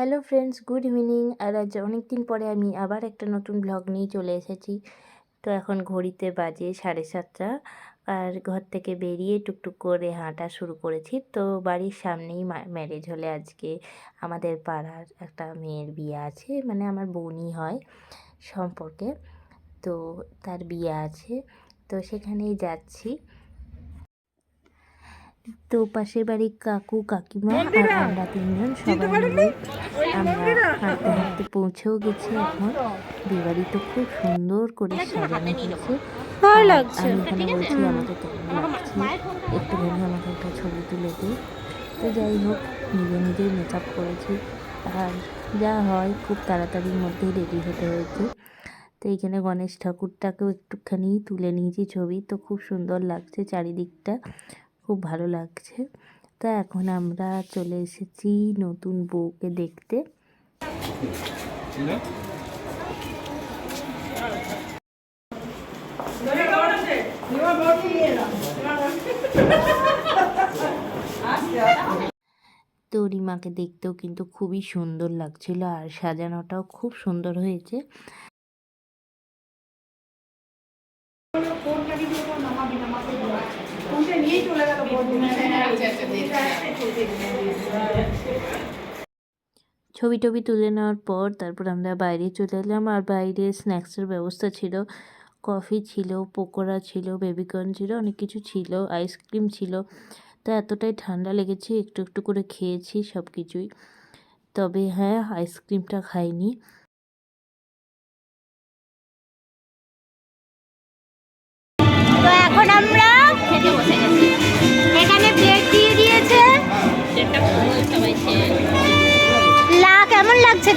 Hello friends good evening আর আজ অনেক দিন পরে আমি আবার একটা নতুন ব্লগ নিয়ে চলে এসেছি। তো এখন ঘড়িতে বাজে সাড়ে সাতটা। আর ঘর থেকে বেরিয়ে টুকটুক করে হাঁটা শুরু করেছি। তো বাড়ির সামনেই ম্যারেজ হলে আজকে আমাদের পাড়ার একটা মেয়ের বিয়ে আছে। মানে আমার বোনই হয় সম্পর্কে। তো তার বিয়ে আছে। তো সেখানেই যাচ্ছি। তো পাশের বাড়ির কাকু কাকিমা আর আমরা তিনজন সবাই মিলে আমরা হাঁটতে হাঁটতে পৌঁছেও গেছি এখন। বিয়েবাড়ি তো খুব সুন্দর করে সাজানো হয়েছে। ভালো লাগছে। আমি এখানে বলছি আমাকে কেমন লাগছে একটুখানি আমাকে একটা ছবি তুলে দিই তো যাই হোক নিজে নিজেই মেকআপ করেছি। আর যা হয় খুব তাড়াতাড়ির মধ্যেই রেডি হতে হয়েছে। তো এইখানে গণেশ ঠাকুরটাকেও একটুখানি তুলে নিয়েছি ছবি। তো খুব সুন্দর লাগছে চারিদিকটা। খুব ভালো লাগছে। তা এখন আমরা চলে এসেছি নতুন বউকে দেখতে। তো রিমাকে দেখতেও কিন্তু খুবই সুন্দর লাগছিল আর সাজানোটাও খুব সুন্দর হয়েছে। ছবি টবি তুলে নেওয়ার পর তারপর আমরা বাইরে চলে এলাম। আর বাইরে স্ন্যাক্সের ব্যবস্থা ছিল। কফি ছিল, পকোড়া ছিল, বেবিকর্ন ছিল, অনেক কিছু ছিল, আইসক্রিম ছিল। তো এতটাই ঠান্ডা লেগেছে, একটু একটু করে খেয়েছি সব কিছুই তবে হ্যাঁ আইসক্রিমটা খাইনি।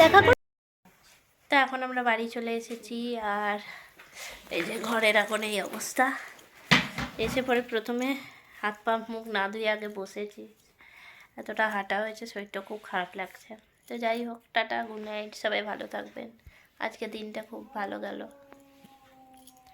দেখা তো এখন আমরা বাড়ি চলে এসেছি, আর এই যে ঘরের এখন এই অবস্থা। এসে পরে প্রথমে হাত পা, মুখ না ধুয়ে আগে বসেছি। এতটা হাঁটা হয়েছে, শরীরটা খুব খারাপ লাগছে। তো যাই হোক, টাটা গুড নাইট সবাই ভালো থাকবেন। আজকে দিনটা খুব ভালো গেল।